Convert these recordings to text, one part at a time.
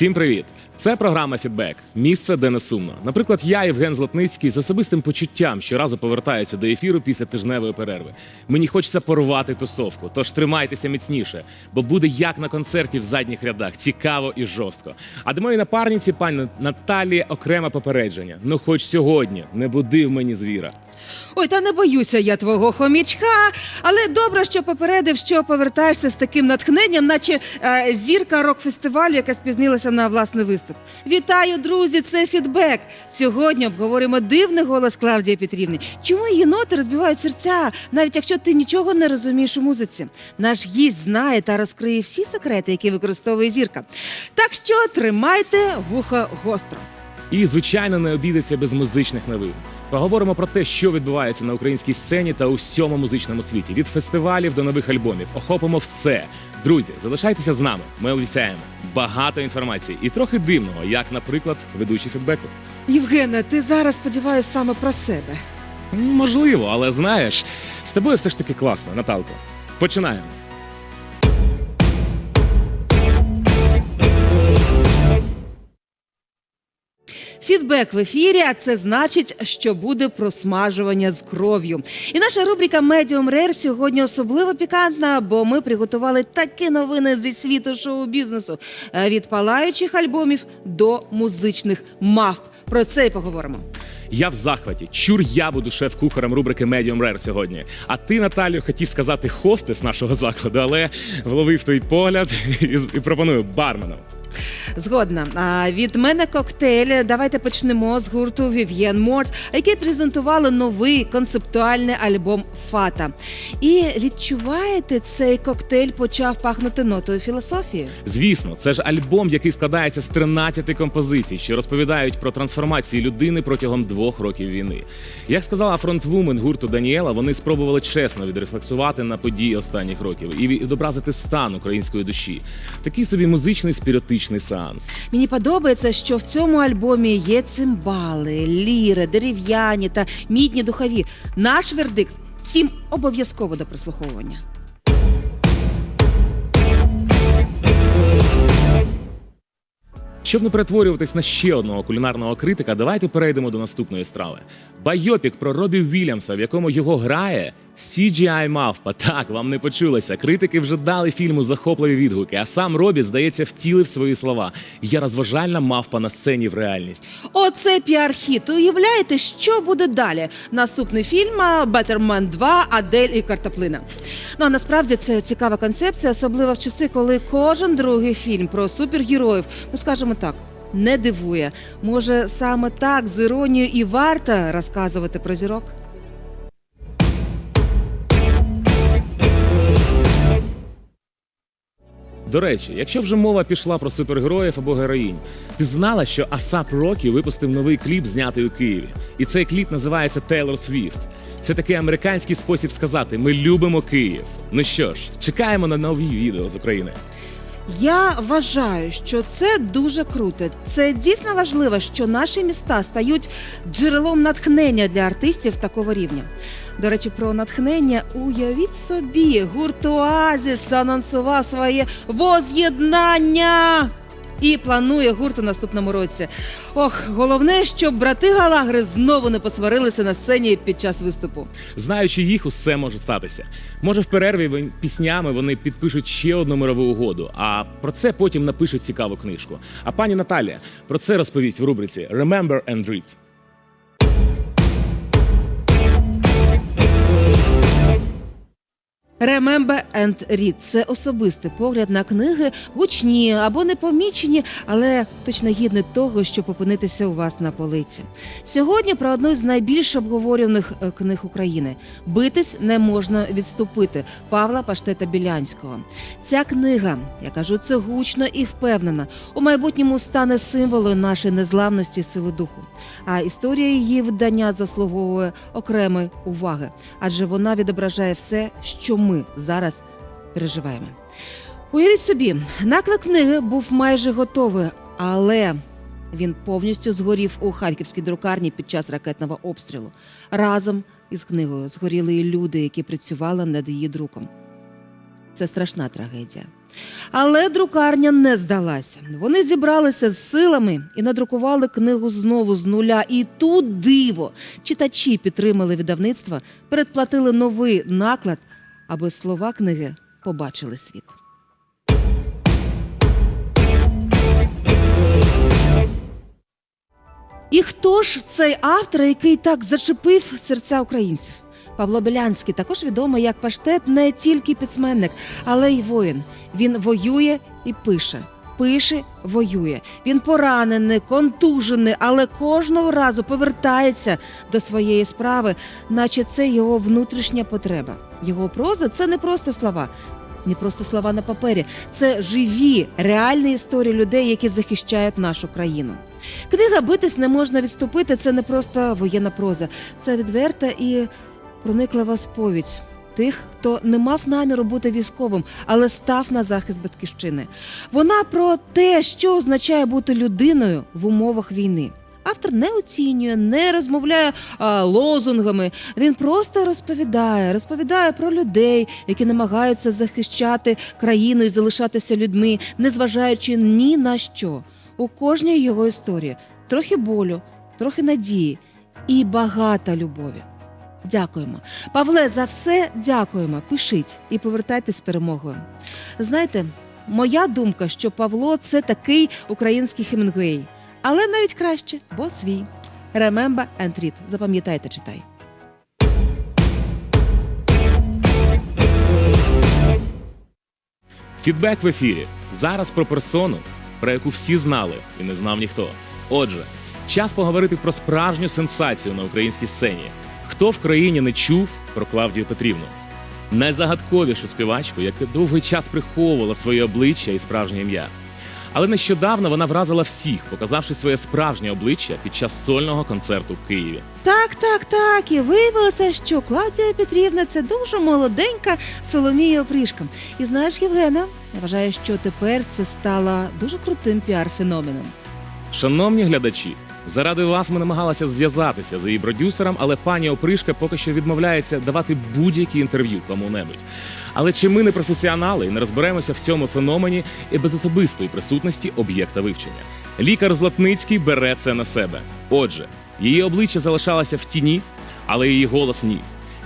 Всім привіт! Це програма Фідбек. Місце, де не сумно. Наприклад, я, Євген Златницький, з особистим почуттям щоразу повертаюся до ефіру після тижневої перерви. Мені хочеться порвати тусовку, тож тримайтеся міцніше, бо буде як на концерті в задніх рядах, цікаво і жорстко. А до моєї напарниці, пані Наталії, окреме попередження. Ну, хоч сьогодні не буди в мені звіра. Ой, та не боюся я твого хомічка, але добре, що попередив, що повертаєшся з таким натхненням, наче е, зірка рок-фестивалю, яка спізнилася на власний виступ. Вітаю, друзі! Це фідбек. Сьогодні обговоримо дивний голос Клавдії Петрівни. Чому її ноти розбивають серця, навіть якщо ти нічого не розумієш у музиці. Наш гість знає та розкриє всі секрети, які використовує зірка. Так що тримайте вухо гостро. І, звичайно, не обійдеться без музичних новин. Поговоримо про те, що відбувається на українській сцені та у всьому музичному світі. Від фестивалів до нових альбомів. Охопимо все. Друзі, залишайтеся з нами. Ми обіцяємо багато інформації і трохи дивного, як, наприклад, ведучий фідбеку. Євгена, ти зараз сподіваюся саме про себе. Можливо, але знаєш, з тобою все ж таки класно, Наталко. Починаємо. Фідбек в ефірі, а це значить, що буде просмажування з кров'ю. І наша рубрика Medium Rare сьогодні особливо пікантна, бо ми приготували такі новини зі світу шоу-бізнесу Е, від палаючих альбомів до музичних мавп. Про це і поговоримо. Я в захваті. Чур я буду шеф-кухарем рубрики Medium Rare сьогодні. А ти, Наталю, хотів сказати хостес нашого закладу, але вловив той погляд і, пропоную барменом. Згодна. А від мене коктейль. Давайте почнемо з гурту Vivienne Морт, які презентували новий концептуальний альбом Фата. І відчуваєте, цей коктейль почав пахнути нотою філософії. Звісно, це ж альбом, який складається з 13 композицій, що розповідають про трансформацію людини протягом двох років війни. Як сказала фронтвумен гурту Даніела, вони спробували чесно відрефлексувати на події останніх років і відобразити стан української душі. Такий собі музичний спіритичний сеанс. Мені подобається, що в цьому альбомі є цимбали, ліри, дерев'яні та мідні духові. Наш вердикт всім обов'язково до прослуховування. Щоб не перетворюватись на ще одного кулінарного критика, давайте перейдемо до наступної страви. Байопік про Робі Вільямса, в якому його грає CGI Мавпа. Так, вам не почулося. Критики вже дали фільму захопливі відгуки, а сам Робі, здається, втілив свої слова. Я розважальна мавпа на сцені в реальність. Оце піар-хіт. Уявляєте, що буде далі? Наступний фільм а, «Беттермен 2. Адель і картоплина. Ну а насправді це цікава концепція, особливо в часи, коли кожен другий фільм про супергероїв, ну скажімо так. Не дивує. Може, саме так з іронією і варто розказувати про зірок? До речі, якщо вже мова пішла про супергероїв або героїнь, ти знала, що Асап Рокі випустив новий кліп, знятий у Києві, і цей кліп називається Тейлор Свіфт. Це такий американський спосіб сказати: ми любимо Київ. Ну що ж, чекаємо на нові відео з України. Я вважаю, що це дуже круто. Це дійсно важливо, що наші міста стають джерелом натхнення для артистів такого рівня. До речі, про натхнення уявіть собі, гурт Оазіс анонсував своє воз'єднання. І планує гурт у наступному році. Ох, головне, щоб брати Галагри знову не посварилися на сцені під час виступу. Знаючи їх, усе може статися. Може, в перерві ви- піснями вони підпишуть ще одну мирову угоду, а про це потім напишуть цікаву книжку. А пані Наталія про це розповість в рубриці Remember and Read. Remember and Read – це особистий погляд на книги, гучні або непомічені, але точно гідні того, щоб опинитися у вас на полиці. Сьогодні про одну з найбільш обговорюваних е, книг України Битись не можна відступити Павла Паштета Білянського. Ця книга, я кажу, це гучно і впевнена, у майбутньому стане символом нашої незламності сили духу. А історія її видання заслуговує окремої уваги, адже вона відображає все, що ми зараз переживаємо. Уявіть собі, наклад книги був майже готовий, але він повністю згорів у харківській друкарні під час ракетного обстрілу. Разом із книгою згоріли і люди, які працювали над її друком. Це страшна трагедія. Але друкарня не здалася. Вони зібралися з силами і надрукували книгу знову з нуля. І тут диво. Читачі підтримали видавництво, передплатили новий наклад, аби слова книги побачили світ. І хто ж цей автор, який так зачепив серця українців? Павло Белянський також відомий як паштет не тільки письменник, але й воїн. Він воює і пише. Пише, воює. Він поранений, контужений, але кожного разу повертається до своєї справи, наче це його внутрішня потреба. Його проза це не просто слова, не просто слова на папері, це живі, реальні історії людей, які захищають нашу країну. Книга Битись не можна відступити. Це не просто воєнна проза, це відверта і прониклива сповідь тих, хто не мав наміру бути військовим, але став на захист батьківщини. Вона про те, що означає бути людиною в умовах війни. Автор не оцінює, не розмовляє а, лозунгами. Він просто розповідає, розповідає про людей, які намагаються захищати країну і залишатися людьми, незважаючи ні на що. У кожній його історії трохи болю, трохи надії і багато любові. Дякуємо. Павле, за все дякуємо. Пишіть і повертайтесь з перемогою. Знаєте, моя думка, що Павло це такий український Хемінгуей, але навіть краще, бо свій. Remember and read. Запам'ятайте, читай. Фідбек в ефірі. Зараз про персону, про яку всі знали і не знав ніхто. Отже, час поговорити про справжню сенсацію на українській сцені. Хто в країні не чув про Клавдію Петрівну? Найзагадковішу співачку, яка довгий час приховувала своє обличчя і справжнє ім'я. Але нещодавно вона вразила всіх, показавши своє справжнє обличчя під час сольного концерту в Києві. Так, так, так. І виявилося, що Клавдія Петрівна це дуже молоденька Соломія Опришка. І знаєш, Євгена, я вважаю, що тепер це стало дуже крутим піар-феноменом. Шановні глядачі, заради вас ми намагалися зв'язатися з її продюсером, але пані Опришка поки що відмовляється давати будь-які інтерв'ю кому-небудь. Але чи ми не професіонали і не розберемося в цьому феномені і без особистої присутності об'єкта вивчення? Лікар Златницький бере це на себе. Отже, її обличчя залишалося в тіні, але її голос ні.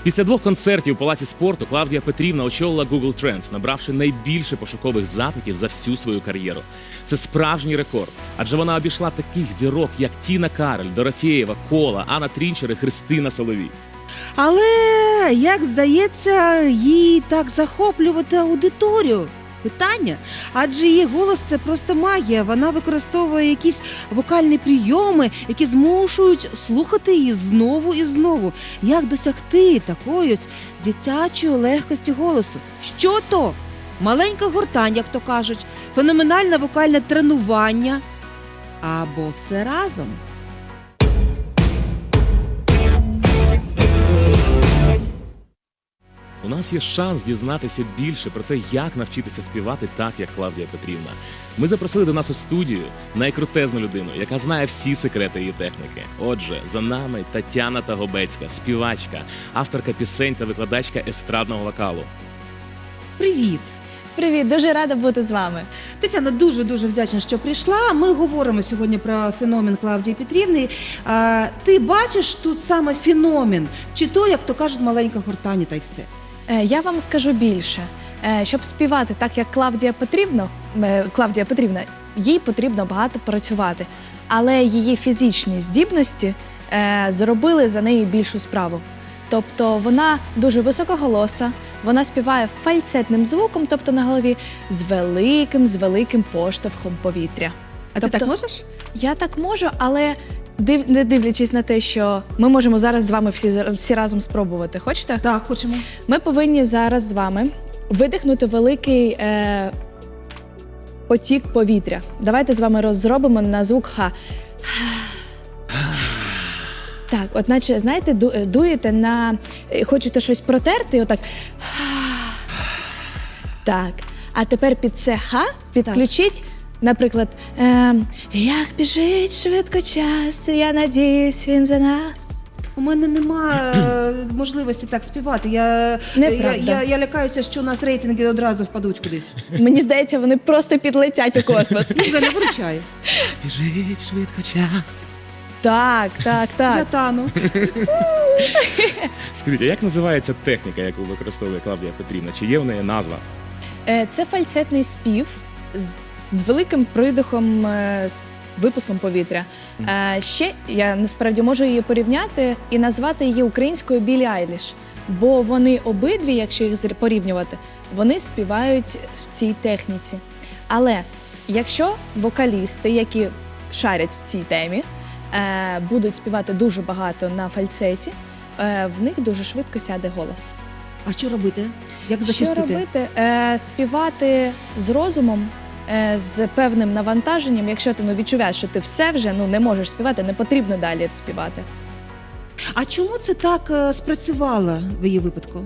Після двох концертів у палаці спорту Клавдія Петрівна очолила Google Trends, набравши найбільше пошукових запитів за всю свою кар'єру. Це справжній рекорд, адже вона обійшла таких зірок, як Тіна Карель, Дорофєєва, Кола, Анна Трінчер і Христина Соловій. Але як здається, їй так захоплювати аудиторію. Питання, адже її голос це просто магія. Вона використовує якісь вокальні прийоми, які змушують слухати її знову і знову. Як досягти такої дитячої легкості голосу? Що то? Маленька гуртань, як то кажуть, феноменальне вокальне тренування або все разом. У нас є шанс дізнатися більше про те, як навчитися співати так, як Клавдія Петрівна. Ми запросили до нас у студію найкрутезну людину, яка знає всі секрети її техніки. Отже, за нами Тетяна Тагобецька, співачка, авторка пісень та викладачка естрадного вокалу. Привіт! Привіт, дуже рада бути з вами. Тетяна дуже дуже вдячна, що прийшла. Ми говоримо сьогодні про феномен Клавдії Петрівни. А, ти бачиш тут саме феномен, чи то, як то кажуть, маленька гуртані, та й все. Е, Я вам скажу більше. Е, Щоб співати так, як Клавдія Петрівна, е, Клавдія Петрівна, їй потрібно багато працювати. Але її фізичні здібності зробили за неї більшу справу. Тобто вона дуже високоголоса, вона співає фальцетним звуком, тобто на голові, з великим, з великим поштовхом повітря. А Тобто- ти так можеш? Я так можу, але див, не дивлячись на те, що ми можемо зараз з вами всі, всі разом спробувати. Хочете? Так, хочемо. Ми повинні зараз з вами видихнути великий е, потік повітря. Давайте з вами розробимо на звук Х. Так, от наче, знаєте, ду- е, дуєте на. е, Хочете щось протерти, отак. Так. А тепер під це Х підключіть, наприклад, е, як біжить швидко час, я надіюсь, він за нас. У мене нема е, можливості так співати. Я, я, Неправда. я, я лякаюся, що у нас рейтинги одразу впадуть кудись. Мені здається, вони просто підлетять у космос. Євгене, виручай. Біжить швидко час. Так, так, Я так. тану. Скажіть, а як називається техніка, яку використовує Клавдія Петрівна? Чи є в неї назва? Е, Це фальцетний спів з, з великим придихом, е, з випуском повітря. Е, Ще я насправді можу її порівняти і назвати її українською Білі Айліш. Бо вони обидві, якщо їх порівнювати, вони співають в цій техніці. Але якщо вокалісти, які шарять в цій темі, е, будуть співати дуже багато на фальцеті, е, в них дуже швидко сяде голос. А що робити? Як Що робити? Е, співати з розумом, з певним навантаженням. Якщо ти ну, відчуваєш, що ти все вже ну, не можеш співати, не потрібно далі співати. А чому це так е, спрацювало в її випадку?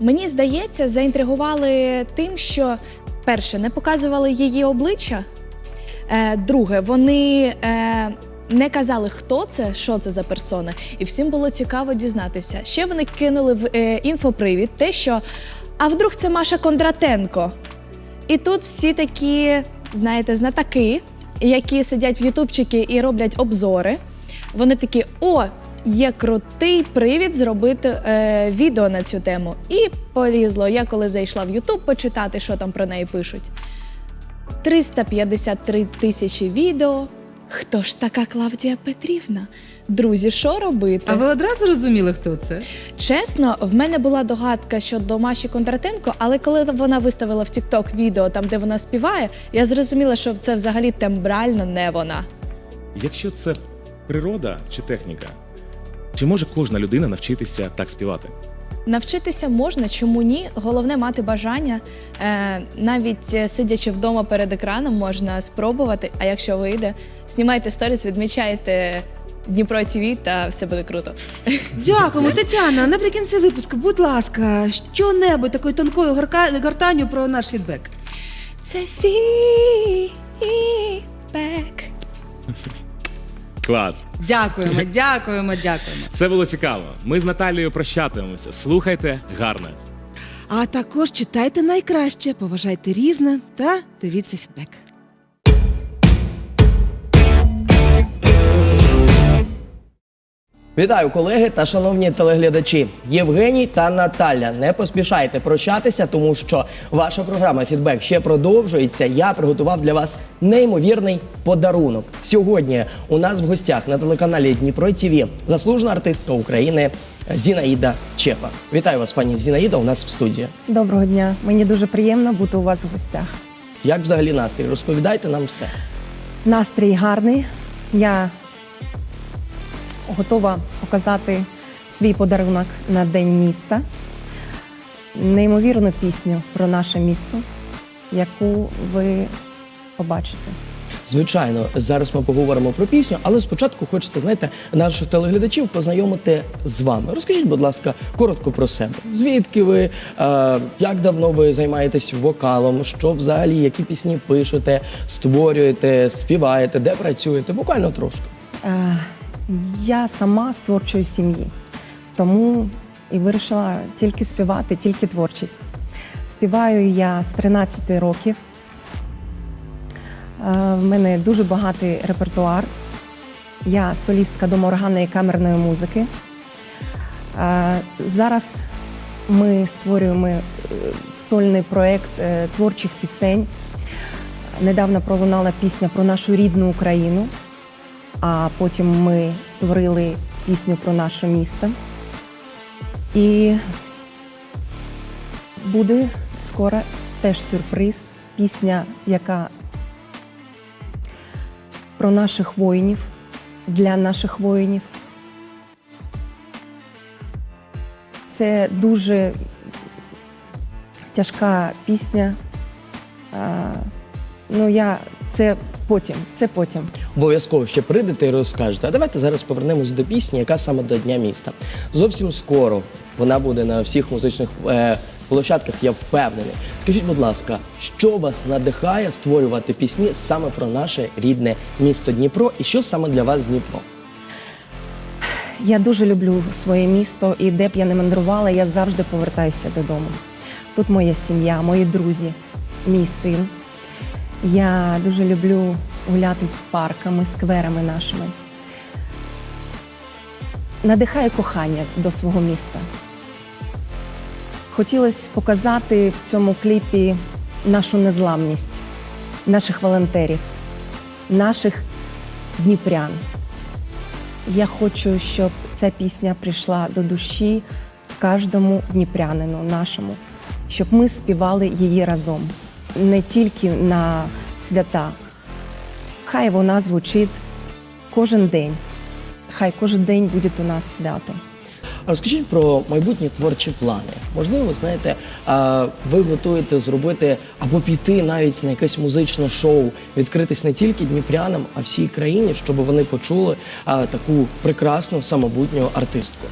Мені здається, заінтригували тим, що перше, не показували її обличчя. Е, друге, вони е, не казали, хто це, що це за персона, і всім було цікаво дізнатися. Ще вони кинули в е, інфопривід те, що а вдруг це Маша Кондратенко. І тут всі такі, знаєте, знатаки, які сидять в Ютубчики і роблять обзори. Вони такі: о, є крутий привід зробити е, відео на цю тему. І полізло. Я коли зайшла в Ютуб почитати, що там про неї пишуть. 353 тисячі відео. Хто ж така Клавдія Петрівна? Друзі, що робити? А ви одразу розуміли, хто це? Чесно, в мене була догадка щодо Маші Кондратенко, але коли вона виставила в TikTok відео там, де вона співає, я зрозуміла, що це взагалі тембрально не вона. Якщо це природа чи техніка, чи може кожна людина навчитися так співати? Навчитися можна, чому ні? Головне мати бажання. Е, навіть е, сидячи вдома перед екраном, можна спробувати. А якщо вийде, знімайте сторіс, відмічайте Дніпро ТВ та все буде круто. Дякуємо, Тетяна. Наприкінці випуску, будь ласка, що-небудь такою тонкою горка- гортанню про наш фідбек. Це фідбек. Клас! Дякуємо, дякуємо, дякуємо. Це було цікаво. Ми з Наталією прощатимемося. Слухайте гарне. А також читайте найкраще, поважайте різне та дивіться фідбек. Вітаю, колеги та шановні телеглядачі. Євгеній та Наталя. Не поспішайте прощатися, тому що ваша програма Фідбек ще продовжується. Я приготував для вас неймовірний подарунок. Сьогодні у нас в гостях на телеканалі Дніпро ТВ заслужена артистка України Зінаїда Чепа. Вітаю вас, пані Зінаїда. У нас в студії. Доброго дня. Мені дуже приємно бути у вас в гостях. Як взагалі настрій? Розповідайте нам все. Настрій гарний. Я готова показати свій подарунок на День міста. Неймовірну пісню про наше місто, яку ви побачите. Звичайно, зараз ми поговоримо про пісню, але спочатку хочеться, знаєте, наших телеглядачів познайомити з вами. Розкажіть, будь ласка, коротко про себе. Звідки ви, е, як давно ви займаєтесь вокалом, що взагалі, які пісні пишете, створюєте, співаєте, де працюєте? Буквально трошки. Я сама з творчої сім'ї, тому і вирішила тільки співати, тільки творчість. Співаю я з 13 років. Е, В мене дуже багатий репертуар. Я солістка домоорганної камерної музики. Е, Зараз ми створюємо е, сольний проєкт творчих пісень. Недавно пролунала пісня про нашу рідну Україну, а потім ми створили пісню про наше місто. І буде скоро теж сюрприз, пісня, яка про наших воїнів, для наших воїнів. Це дуже тяжка пісня. Ну, я це потім, це потім. Обов'язково ще прийдете і розкажете. А давайте зараз повернемось до пісні, яка саме до Дня міста. Зовсім скоро вона буде на всіх музичних е, площадках, я впевнений. Скажіть, будь ласка, що вас надихає створювати пісні саме про наше рідне місто Дніпро, і що саме для вас Дніпро? Я дуже люблю своє місто, і де б я не мандрувала, я завжди повертаюся додому. Тут моя сім'я, мої друзі, мій син. Я дуже люблю гуляти парками, скверами нашими. Надихаю кохання до свого міста. Хотілося показати в цьому кліпі нашу незламність, наших волонтерів, наших дніпрян. Я хочу, щоб ця пісня прийшла до душі кожному дніпрянину нашому, щоб ми співали її разом, не тільки на свята. Хай вона звучить кожен день. Хай кожен день буде у нас свято. Розкажіть про майбутні творчі плани. Можливо, знаєте, ви готуєте зробити або піти навіть на якесь музичне шоу, відкритись не тільки дніпрянам, а всій країні, щоб вони почули таку прекрасну самобутню артистку.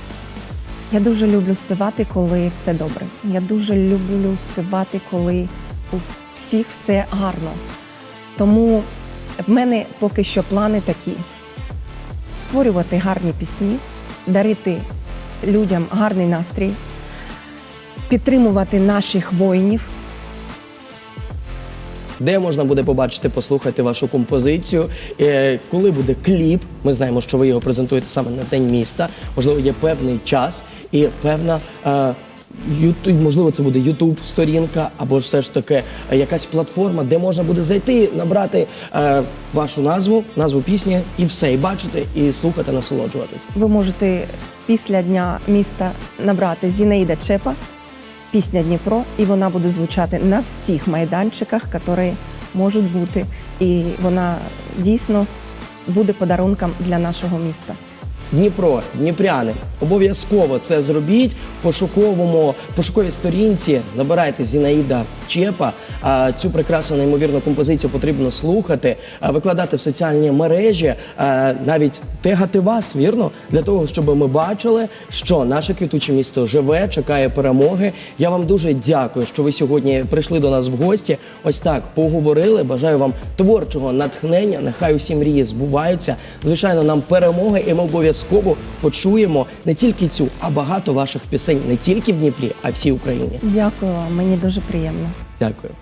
Я дуже люблю співати, коли все добре. Я дуже люблю співати, коли у всіх все гарно. Тому в мене поки що плани такі: створювати гарні пісні, дарити людям гарний настрій, підтримувати наших воїнів. Де можна буде побачити, послухати вашу композицію? Е, коли буде кліп? Ми знаємо, що ви його презентуєте саме на день міста. Можливо, є певний час і певна. Ютуб, можливо, це буде Ютуб сторінка, або все ж таки е, якась платформа, де можна буде зайти, набрати е, вашу назву, назву пісні і все, і бачити, і слухати, насолоджуватись. Ви можете після дня міста набрати Зінаїда Чепа, пісня Дніпро, і вона буде звучати на всіх майданчиках, які можуть бути. І вона дійсно буде подарунком для нашого міста. Дніпро, Дніпряни, обов'язково це зробіть. Пошуковому пошуковій сторінці набирайте Зінаїда Чепа. А, Цю прекрасну неймовірну композицію потрібно слухати, викладати в соціальні мережі, навіть тегати вас, вірно, для того, щоб ми бачили, що наше квітуче місто живе, чекає перемоги. Я вам дуже дякую, що ви сьогодні прийшли до нас в гості. Ось так поговорили. Бажаю вам творчого натхнення. Нехай усі мрії збуваються. Звичайно, нам перемоги, і ми обов'язково почуємо не тільки цю, а багато ваших пісень не тільки в Дніпрі, а всій Україні. Дякую вам, мені дуже приємно. Дякую.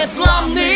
неславний